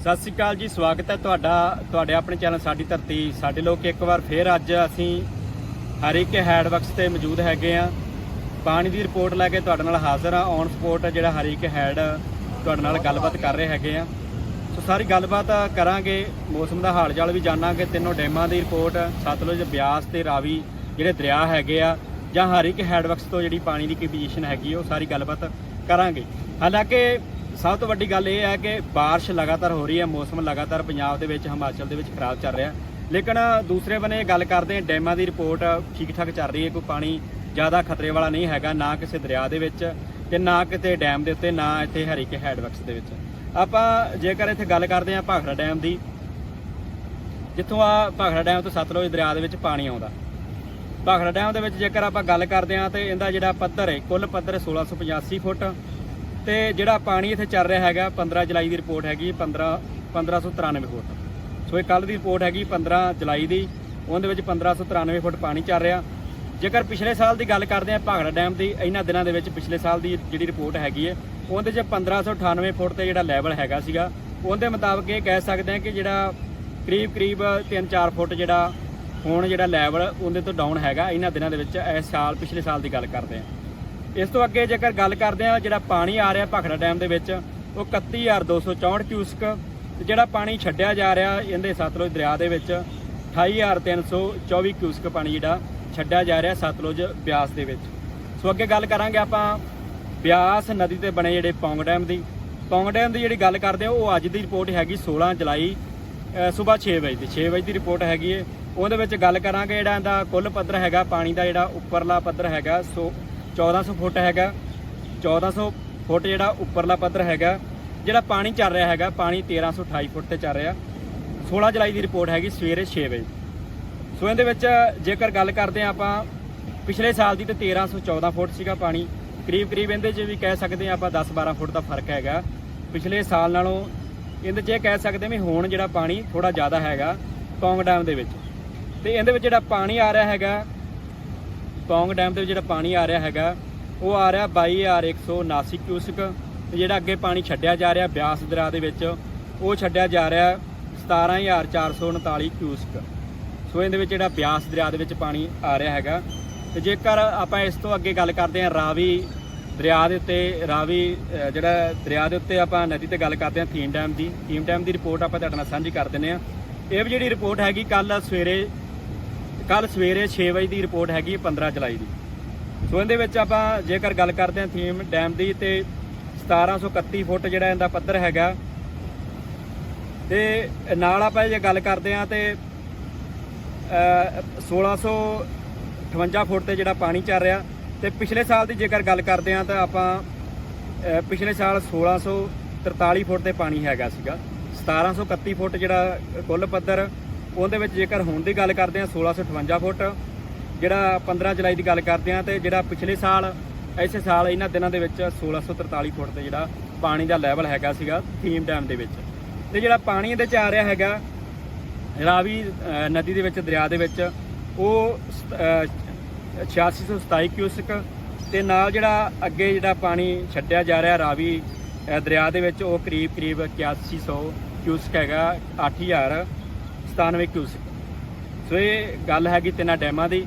ਸਤਿ ਸ਼੍ਰੀ ਅਕਾਲ ਜੀ, ਸਵਾਗਤ ਹੈ ਤੁਹਾਡਾ, ਤੁਹਾਡੇ ਆਪਣੇ ਚੈਨਲ ਸਾਡੀ ਧਰਤੀ। ਸਾਡੇ ਲੋਕ ਇੱਕ ਵਾਰ ਫੇਰ ਅੱਜ ਅਸੀਂ ਹਰੀਕੇ ਹੈਡਵਰਕਸ ਤੇ ਮੌਜੂਦ ਹੈਗੇ ਆ ਪਾਣੀ ਦੀ ਰਿਪੋਰਟ ਲੈ ਕੇ ਤੁਹਾਡੇ ਨਾਲ ਹਾਜ਼ਰ ਆ ਔਨ ਸਪੋਰਟ ਜਿਹੜਾ ਹਰੀਕੇ ਹੈਡ ਤੁਹਾਡੇ ਨਾਲ ਗੱਲਬਾਤ ਕਰ ਰਹੇ ਹੈਗੇ ਆ ਸੋ ਸਾਰੀ ਗੱਲਬਾਤ ਕਰਾਂਗੇ, ਮੌਸਮ ਦਾ ਹਾਲ ਚਾਲ ਵੀ ਜਾਣਾਂਗੇ। ਤਿੰਨੋਂ ਡੈਮਾਂ ਦੀ ਰਿਪੋਰਟ, ਸਤਲੁਜ, ਬਿਆਸ ਤੇ ਰਾਵੀ ਜਿਹੜੇ ਦਰਿਆ ਹੈਗੇ ਆ, ਜਾਂ ਹਰੀਕੇ ਹੈਡਵਰਕਸ ਤੋਂ ਜਿਹੜੀ ਪਾਣੀ ਦੀ ਕੀ ਪੋਜੀਸ਼ਨ ਹੈਗੀ ਉਹ ਸਾਰੀ ਗੱਲਬਾਤ ਕਰਾਂਗੇ। ਹਾਲਾਂਕਿ ਸਭ ਤੋਂ ਵੱਡੀ ਗੱਲ ਇਹ ਹੈ ਕਿ بارش ਲਗਾਤਾਰ ਹੋ ਰਹੀ ਹੈ ਮੌਸਮ ਲਗਾਤਾਰ ਪੰਜਾਬ ਦੇ ਵਿੱਚ ਹਿਮਾਚਲ ਦੇ ਵਿੱਚ ਖਰਾਬ ਚੱਲ ਰਿਹਾ ਲੇਕਿਨ ਦੂਸਰੇ ਬੰਨੇ ਗੱਲ ਕਰਦੇ ਹਾਂ ਡੈਮਾਂ ਦੀ ਰਿਪੋਰਟ ਠੀਕ ਠਾਕ ਚੱਲ ਰਹੀ ਹੈ ਕੋਈ ਪਾਣੀ ਜ਼ਿਆਦਾ ਖਤਰੇ ਵਾਲਾ ਨਹੀਂ ਹੈਗਾ ਨਾ ਕਿਸੇ ਦਰਿਆ ਦੇ ਵਿੱਚ ਤੇ ਨਾ ਕਿਤੇ ਡੈਮ ਦੇ ਉੱਤੇ ਨਾ ਇੱਥੇ ਹਰੀਕੇ ਹੈਡਵਰਕਸ ਦੇ ਵਿੱਚ ਆਪਾਂ ਜੇਕਰ ਇੱਥੇ ਗੱਲ ਕਰਦੇ ਹਾਂ ਭਾਖੜਾ ਡੈਮ ਦੀ ਜਿੱਥੋਂ ਆ ਭਾਖੜਾ ਡੈਮ ਤੋਂ ਸਤਲੁਜ ਦਰਿਆ ਦੇ ਵਿੱਚ ਪਾਣੀ ਆਉਂਦਾ ਭਾਖੜਾ ਡੈਮ ਦੇ ਵਿੱਚ ਜੇਕਰ ਆਪਾਂ ਗੱਲ ਕਰਦੇ ਹਾਂ ਤੇ ਇਹਦਾ ਜਿਹੜਾ ਪੱਧਰ ਹੈ ਕੁੱਲ ਪੱਧਰ 1685 ਫੁੱਟ ਤੇ ਜਿਹੜਾ ਪਾਣੀ ਇੱਥੇ ਚੱਲ ਰਿਹਾ ਹੈਗਾ 15 ਜੁਲਾਈ ਦੀ ਰਿਪੋਰਟ ਹੈਗੀ 15 1593 ਫੁੱਟ। ਸੋ ਇਹ ਕੱਲ ਦੀ ਰਿਪੋਰਟ ਹੈਗੀ 15 ਜੁਲਾਈ ਦੀ, ਉਹਦੇ ਵਿੱਚ 1593 ਫੁੱਟ ਪਾਣੀ ਚੱਲ ਰਿਹਾ। ਜੇਕਰ ਪਿਛਲੇ ਸਾਲ ਦੀ ਗੱਲ ਕਰਦੇ ਹਾਂ ਭਾਗੜਾ ਡੈਮ ਦੀ, ਇਹਨਾਂ ਦਿਨਾਂ ਦੇ ਵਿੱਚ ਪਿਛਲੇ ਸਾਲ ਦੀ ਜਿਹੜੀ ਰਿਪੋਰਟ ਹੈਗੀ ਹੈ, ਉਹਦੇ 'ਚ 1598 ਫੁੱਟ ਤੇ ਜਿਹੜਾ ਲੈਵਲ ਹੈਗਾ ਸੀਗਾ, ਉਹਦੇ ਮੁਤਾਬਕ ਇਹ ਕਹਿ ਸਕਦੇ ਹਾਂ ਕਿ ਜਿਹੜਾ ਕਰੀਬ ਕਰੀਬ 3-4 ਫੁੱਟ ਜਿਹੜਾ ਹੁਣ ਜਿਹੜਾ ਲੈਵਲ ਉਹਦੇ ਤੋਂ ਡਾਊਨ ਹੈਗਾ, ਇਹਨਾਂ ਦਿਨਾਂ ਦੇ ਵਿੱਚ, ਇਸ ਸਾਲ, ਪਿਛਲੇ ਸਾਲ ਦੀ ਗੱਲ ਕਰਦੇ ਹਾਂ। ਇਸ ਤੋਂ ਅੱਗੇ ਜੇਕਰ ਗੱਲ ਕਰਦੇ ਆ ਜਿਹੜਾ ਪਾਣੀ ਆ ਰਿਹਾ ਭਾਖੜਾ ਡੈਮ ਦੇ ਵਿੱਚ, ਉਹ 31264 ਕਿਊਸਕ, ਤੇ ਜਿਹੜਾ ਪਾਣੀ ਛੱਡਿਆ ਜਾ ਰਿਹਾ ਇਹਦੇ ਸਤਲੁਜ ਦਰਿਆ ਦੇ ਵਿੱਚ 28324 ਕਿਊਸਕ ਪਾਣੀ ਜਿਹੜਾ ਛੱਡਿਆ ਜਾ ਰਿਹਾ ਸਤਲੁਜ ਬਿਆਸ ਦੇ ਵਿੱਚ। ਸੋ ਅੱਗੇ ਗੱਲ ਕਰਾਂਗੇ ਆਪਾਂ ਬਿਆਸ ਨਦੀ ਤੇ ਬਣੇ ਜਿਹੜੇ ਪੌਂਗ ਡੈਮ ਦੀ। ਪੌਂਗ ਡੈਮ ਦੀ ਜਿਹੜੀ ਗੱਲ ਕਰਦੇ ਆ ਉਹ ਅੱਜ ਦੀ ਰਿਪੋਰਟ ਹੈਗੀ 16 ਜੁਲਾਈ ਸਵੇਰ 6 ਵਜੇ ਦੀ। 6 ਵਜੇ ਦੀ ਰਿਪੋਰਟ ਹੈਗੀ ਹੈ ਉਹਦੇ ਵਿੱਚ ਗੱਲ ਕਰਾਂਗੇ ਜਿਹੜਾ ਇਹਦਾ ਕੁੱਲ ਪੱਧਰ ਹੈਗਾ, ਪਾਣੀ ਦਾ ਜਿਹੜਾ ਉੱਪਰਲਾ ਪੱਧਰ ਹੈਗਾ, ਸੋ 1400 ਫੁੱਟ ਹੈਗਾ 1400 ਫੁੱਟ ਜਿਹੜਾ ਉੱਪਰਲਾ ਪੱਧਰ ਹੈਗਾ, ਜਿਹੜਾ ਪਾਣੀ ਚੱਲ ਰਿਹਾ ਹੈਗਾ, ਪਾਣੀ 1328 ਫੁੱਟ ਤੇ ਚੱਲ ਰਿਹਾ। 16 ਜੁਲਾਈ ਦੀ ਰਿਪੋਰਟ ਹੈਗੀ ਸਵੇਰੇ 6 ਵਜੇ। ਸੋ ਇਹਦੇ ਵਿੱਚ ਜੇਕਰ ਗੱਲ ਕਰਦੇ ਹਾਂ ਆਪਾਂ, ਪਿਛਲੇ ਸਾਲ ਦੀ ਤੇ 1314 ਫੁੱਟ ਸੀਗਾ ਪਾਣੀ। ਕਰੀਬ ਕਰੀਬ ਇਹਦੇ 'ਚ ਵੀ ਕਹਿ ਸਕਦੇ ਹਾਂ ਆਪਾਂ 10-12 ਫੁੱਟ ਦਾ ਫ਼ਰਕ ਹੈਗਾ। ਪਿਛਲੇ ਸਾਲ ਨਾਲੋਂ ਇਹਦੇ 'ਚ ਇਹ ਕਹਿ ਸਕਦੇ ਵੀ ਹੁਣ ਜਿਹੜਾ ਪਾਣੀ ਥੋੜਾ ਜ਼ਿਆਦਾ ਹੈਗਾ, ਕੌਂਗ ਡੈਮ ਦੇ ਵਿੱਚ। ਤੇ ਇਹਦੇ ਵਿੱਚ ਜਿਹੜਾ ਪਾਣੀ ਆ ਰਿਹਾ ਹੈਗਾ ਪੌਂਗ ਡੈਮ ਦੇ ਜਿਹੜਾ ਪਾਣੀ ਆ ਰਿਹਾ ਹੈਗਾ, ਉਹ ਆ ਰਿਹਾ 22179 ਕਿਊਸਕ। ਤੇ ਜਿਹੜਾ ਅੱਗੇ ਪਾਣੀ ਛੱਡਿਆ ਜਾ ਰਿਹਾ ਬਿਆਸ ਦਰਿਆ ਦੇ ਵਿੱਚ, ਉਹ ਛੱਡਿਆ ਜਾ ਰਿਹਾ 17439 ਕਿਊਸਕ। ਸੋ ਇਹਦੇ ਵਿੱਚ ਜਿਹੜਾ ਬਿਆਸ ਦਰਿਆ ਦੇ ਵਿੱਚ ਪਾਣੀ ਆ ਰਿਹਾ ਹੈਗਾ। ਤੇ ਜੇਕਰ ਆਪਾਂ ਇਸ ਤੋਂ ਅੱਗੇ ਗੱਲ ਕਰਦੇ ਹਾਂ ਰਾਵੀ ਦਰਿਆ ਦੇ ਉੱਤੇ, ਰਾਵੀ ਜਿਹੜਾ ਦਰਿਆ ਦੇ ਉੱਤੇ ਆਪਾਂ ਨਦੀ ਤੇ ਗੱਲ ਕਰਦੇ ਹਾਂ ਥੀਮ ਡੈਮ ਦੀ। ਥੀਮ ਡੈਮ ਦੀ ਰਿਪੋਰਟ ਆਪਾਂ ਤੁਹਾਡੇ ਨਾਲ ਸਾਂਝੀ ਕਰ ਦਿੰਦੇ ਹਾਂ। ਇਹ ਵੀ ਜਿਹੜੀ ਰਿਪੋਰਟ ਹੈਗੀ ਕੱਲ ਸਵੇਰੇ ਕੱਲ ਸਵੇਰੇ 6 ਵਜੇ ਦੀ ਰਿਪੋਰਟ ਹੈਗੀ 15 ਜੁਲਾਈ ਦੀ। ਸੋ ਇਹਦੇ ਵਿੱਚ ਆਪਾਂ ਜੇਕਰ ਗੱਲ ਕਰਦੇ ਹਾਂ ਥੀਮ ਡੈਮ ਦੀ ਤੇ 1731 ਫੁੱਟ ਜਿਹੜਾ ਇਹਦਾ ਪੱਧਰ ਹੈਗਾ ਤੇ ਨਾਲ ਆਪਾਂ ਜੇ ਗੱਲ ਕਰਦੇ ਹਾਂ ਤੇ ਅਹ, 1658 ਫੁੱਟ ਤੇ ਜਿਹੜਾ ਪਾਣੀ ਚੱਲ ਰਿਹਾ ਤੇ ਪਿਛਲੇ ਸਾਲ ਦੀ ਜੇਕਰ ਗੱਲ ਕਰਦੇ ਹਾਂ ਤਾਂ ਆਪਾਂ ਪਿਛਲੇ ਸਾਲ 1643 ਫੁੱਟ ਤੇ ਪਾਣੀ ਹੈਗਾ ਸੀਗਾ। 1731 ਫੁੱਟ ਜਿਹੜਾ ਕੁੱਲ ਪੱਧਰ ਉਹਦੇ ਵਿੱਚ ਜੇਕਰ ਹੁਣ ਦੀ ਗੱਲ ਕਰਦੇ ਹਾਂ 1658 ਫੁੱਟ ਜਿਹੜਾ 15 ਜੁਲਾਈ ਦੀ ਗੱਲ ਕਰਦੇ ਹਾਂ ਤੇ ਜਿਹੜਾ ਪਿਛਲੇ ਸਾਲ ਇਸੇ ਸਾਲ ਇਹਨਾਂ ਦਿਨਾਂ ਦੇ ਵਿੱਚ 1643 ਫੁੱਟ ਤੇ ਜਿਹੜਾ ਪਾਣੀ ਦਾ ਲੈਵਲ ਹੈਗਾ ਸੀਗਾ ਥੀਮ ਡੈਮ ਦੇ ਵਿੱਚ। ਤੇ ਜਿਹੜਾ ਪਾਣੀ ਇਹਦੇ ਚ ਆ ਰਿਹਾ ਹੈਗਾ ਰਾਵੀ ਨਦੀ ਦੇ ਵਿੱਚ ਦਰਿਆ ਦੇ ਵਿੱਚ ਉਹ ਸਤ- ਅਹ, 8627 ਕਿਊਸਕ ਤੇ ਨਾਲ ਜਿਹੜਾ ਅੱਗੇ ਜਿਹੜਾ ਪਾਣੀ ਛੱਡਿਆ ਜਾ ਰਿਹਾ ਰਾਵੀ ਦਰਿਆ ਦੇ ਵਿੱਚ ਉਹ ਕਰੀਬ ਕਰੀਬ 8100 ਕਿਊਸਕ ਹੈਗਾ 8097 ਕਿਊਸਿਕ। ਸੋ ਇਹ ਗੱਲ ਹੈਗੀ ਤਿੰਨਾਂ ਡੈਮਾਂ ਦੀ।